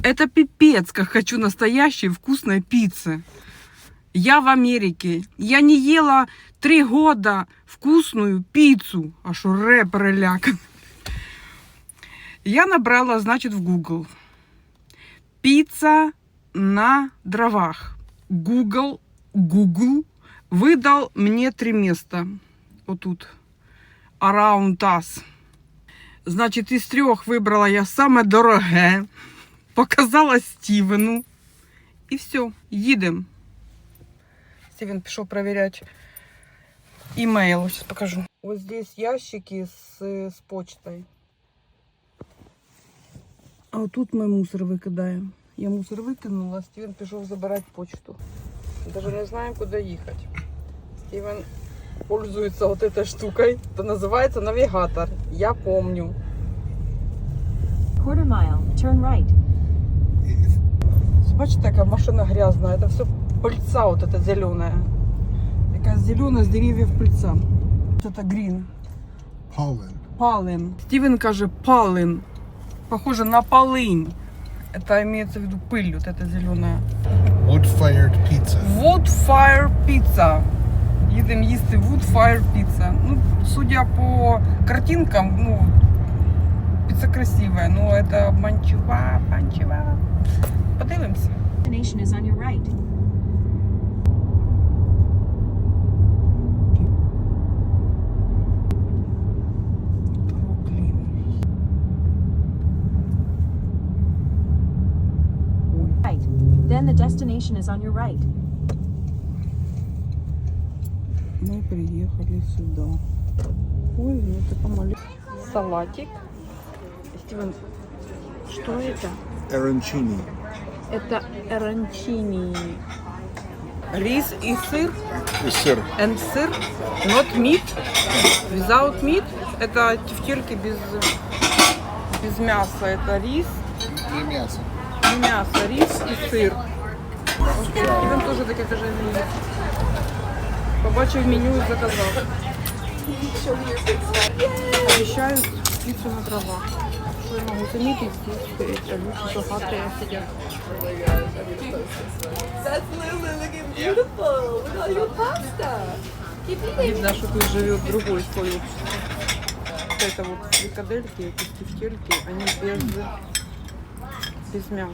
Это пипец, как хочу настоящей вкусной пиццы. Я в Америке. Я не ела три года вкусную пиццу. А что рэперы лякан. Я набрала, значит, в Google. Пицца на дровах. Google, Google выдал мне три места. Вот тут. Around us. Значить, із трьох вибрала я саме дороге, показала Стівену. І все, їдемо. Стівен пішов перевіряти імейл. Зараз покажу. Ось здесь ящики з, з почтою. А отут ми мусор викидаємо. Я мусор викинула, а Стівен пішов забирати почту. Даже не знаємо, куди їхати. Стівен пользуется вот этой штукой. Это называется навигатор. Я помню. Quarter mile, turn right. Бачите, яка машина грязная. Это все пыльца вот эта зеленая. Такая зеленая с деревьев пыльца. Вот это грин. Pollen. Палин. Стивен каже палин. Похоже на полынь. Это имеется в виду пыль, вот эта зеленая. Wood fired pizza. Wood Fire Pizza. Їдемо їсти Wood Fire Pizza. Ну, судя по картинкам, ну, пицца красивая, но это обманчива, обманчива. Подивимося. Destination is on your right. О, блін. Right. Then the destination is on your right. Мы приехали сюда. Ой, ну это помали. Салатик. Стивен, что это? Arancini. Это эранчини. Рис и сыр. И сыр. And сыр. Not meat. Without meat. Это тефтельки без, без мяса. Это рис И мясо. и мясо. Рис и сыр. Стивен тоже таке каже мені. Побачив меню і заказав. Обещают пиццу на дровах. Я. That's looking beautiful. Look at your pasta. Keep eating. Видно, что тут живет другой слой общества. Вот это вот фрикадельки, эти тефтельки, они без, без мяса.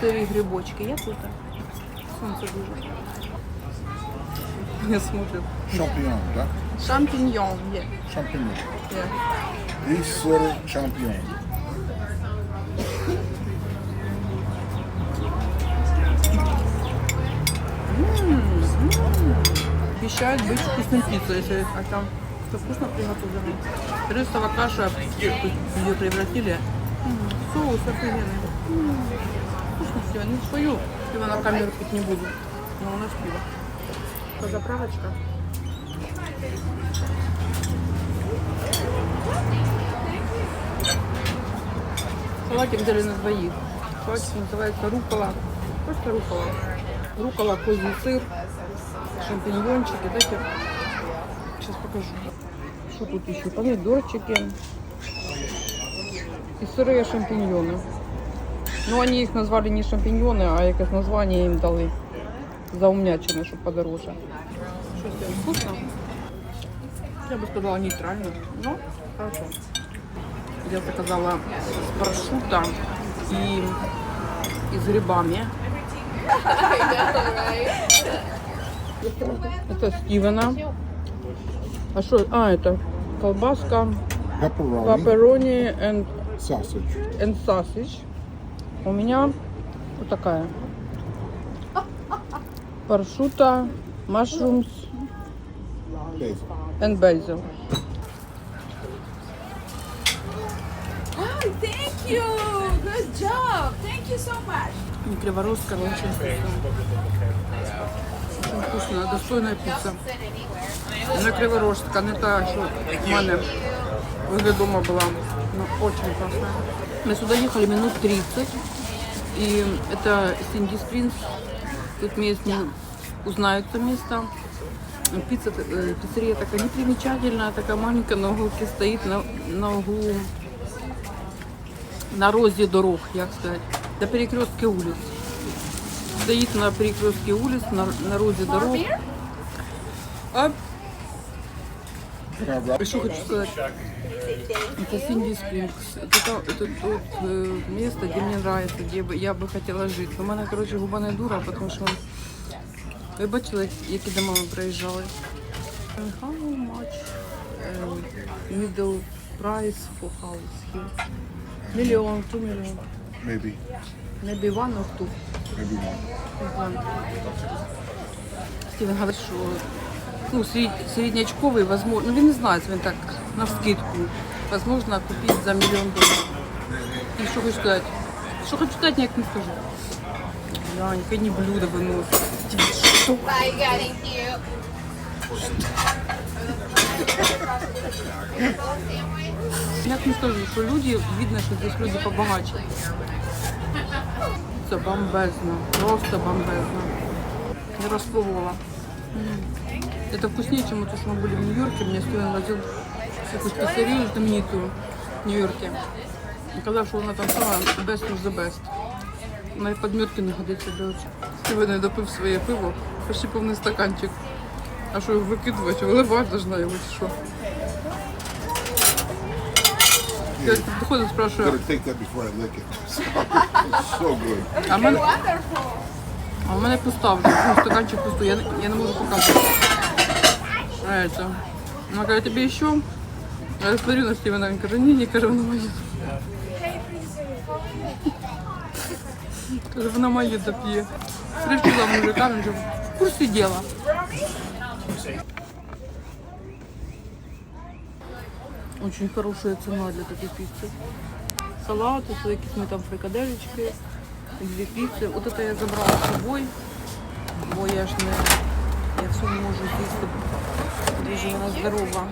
Сыр и грибочки. Я тут. Солнце дуже. Меня смотрят. Champignon, да? Шампиньон. Yeah. Champignon. Yeah. Рис, сыр, champignon. Обещают быть вкусной пиццей, если а там все вкусно приготовлено. Рисовая каша, ее превратили. Соус офигенный. Вкусно все. Не свою пиво на камеру пить не буду. Но у нас пиво. Заправочка. Салатик взяли на двоих. Салатик называется рукола. Просто рукола. Рукола, козий сыр, шампиньончики. Дайте, сейчас покажу. Что тут еще? Помидорчики. И сырые шампиньоны. Ну, они их назвали не шампиньоны, а якесь название им дали. Заумнячено, щоб подороже. Что себе вкусно? Я бы сказала нейтрально, но хорошо. Я заказала с парашюта и, и с грибами. Это Стивена. А что? А, это колбаска, Pepperoni. пепперони and, Sausage. and sausage. У меня вот такая. Паршута, mushrooms Basil. And basil. Oh, thank you. Good job. Thank you so much. Очень вкусно. Очень вкусно, достойная пицца. Не криворожська, не та, що в мене возле дома була. Ну, очень классная. Мы сюда ехали минут 30. И это Синди Спрингс. Тут местные узнают это место. Пицца, э, пиццерия такая непримечательная, такая маленькая, на уголке стоит, на, на углу, на розі дорог, як сказати. до перекрестки улиц. Стоит на перекрестке улиц, на, на розе дорог. А что хочу сказать? Это Синди Спрингс. Это, то- это тот э, место, где мне нравится, где бы, я бы хотела жить. У мене, короче, губа не дура, тому що ви бачили, які дома ми проїжджали. How much um, middle price for house here? Мільйон, two мільйон. Maybe. Maybe one or two. Maybe one. One. Стівен говорить, що ну, середнячковий, возможно, ну він не знає, він так на скидку. Возможно, купити за мільйон доларів. І що хочу сказати? Що хочу сказати, ніяк не скажу. Глянь, яке не блюдо виносить. Що? Bye, thank you. Як не скажу, що люди, видно, що здесь люди побагаче. Це бомбезно, просто бомбезно. Не розпробувала. М. Это вкуснее, чем то, что мы были в Нью-Йорке. Меня Стивен возил в такую пиццерию знаменитую в Нью-Йорке. И казав, що вона там сама best of the best. На подметки находиться, до речі. Стивен я допив своє пиво, почти повний стаканчик. А що його викидувати, виливати должна його чи що? Я підходить, спрашиваю, Better take that before I lick it. It's so good. а в мене, Wonderful. а в мене пуста вже, ну, стаканчик пустой, я, не- я не можу показувати. А это, вона каже, тобі ще? Я смотрю на Стивена, він каже, ні, ні, каже, вона моє. Каже, вона моє доп'є. Пришла мужика, він вже в курсі діла. Очень хорошая цена для такой пиццы. Салаты, с какими там фрикаделечки, две пиццы. Вот это я забрала с собой, бо я ж не, я все не можу з'їсти. Дуже вона здорова.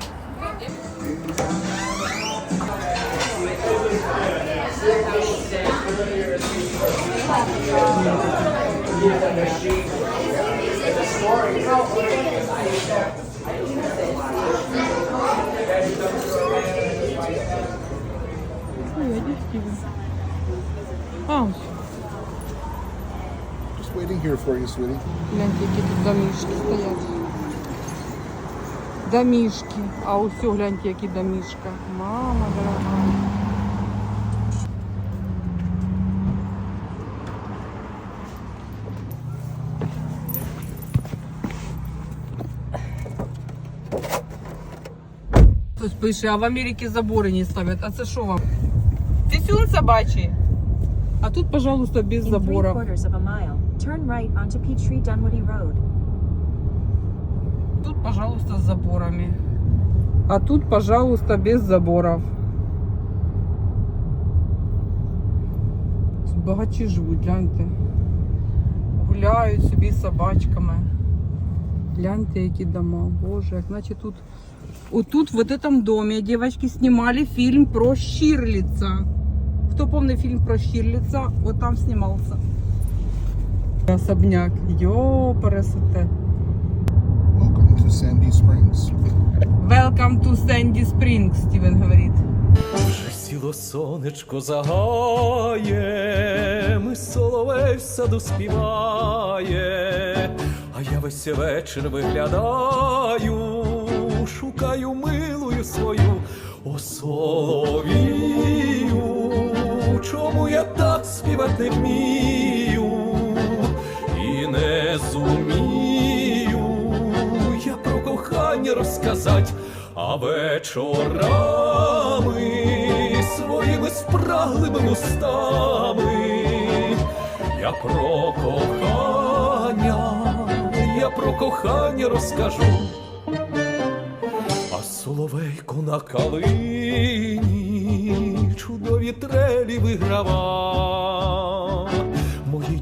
for you, sweetie. Гляньте, які тут домішки стоять. Домішки. А ось гляньте, які домішка. Мама дорога. Хтось пише, а в Америці забори не ставлять. А це що вам? Тисюн собачий. А тут, пожалуйста, без In three забора. quarters of a mile, turn right onto Peachtree Dunwoody Road. Тут, пожалуйста, с заборами. А тут, пожалуйста, без заборов. Тут багачі живуть, гляньте. Гуляють собі з собачками. Гляньте, які дома. Боже, як наче тут. Отут, в этом доме, девочки снимали фильм про Щирлица. Кто помнит фильм про Щирлица? Вот там снимался. Особняк. Йо, пересоте. Welcome to Sandy Springs. Welcome to Sandy Springs, Стівен говорить. Вже сіло сонечко загає, ми соловей в саду співає, а я весь вечір виглядаю, шукаю милую свою о соловію, чому я так співати вмію зумію я про кохання розказать, а вечорами своїми спраглими устами я про кохання, я про кохання розкажу. А соловейко на калині чудові трелі виграва.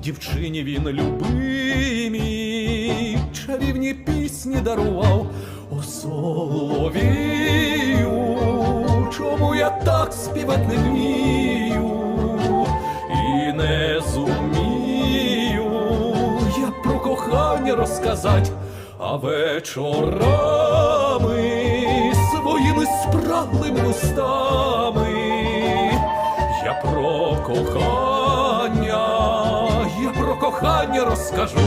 Дівчині він любимі, чарівні пісні дарував. О чому я так співати не вмію і не зумію я про кохання розказать, а вечорами своїми спраглими устами я про кохання, кохання розкажу.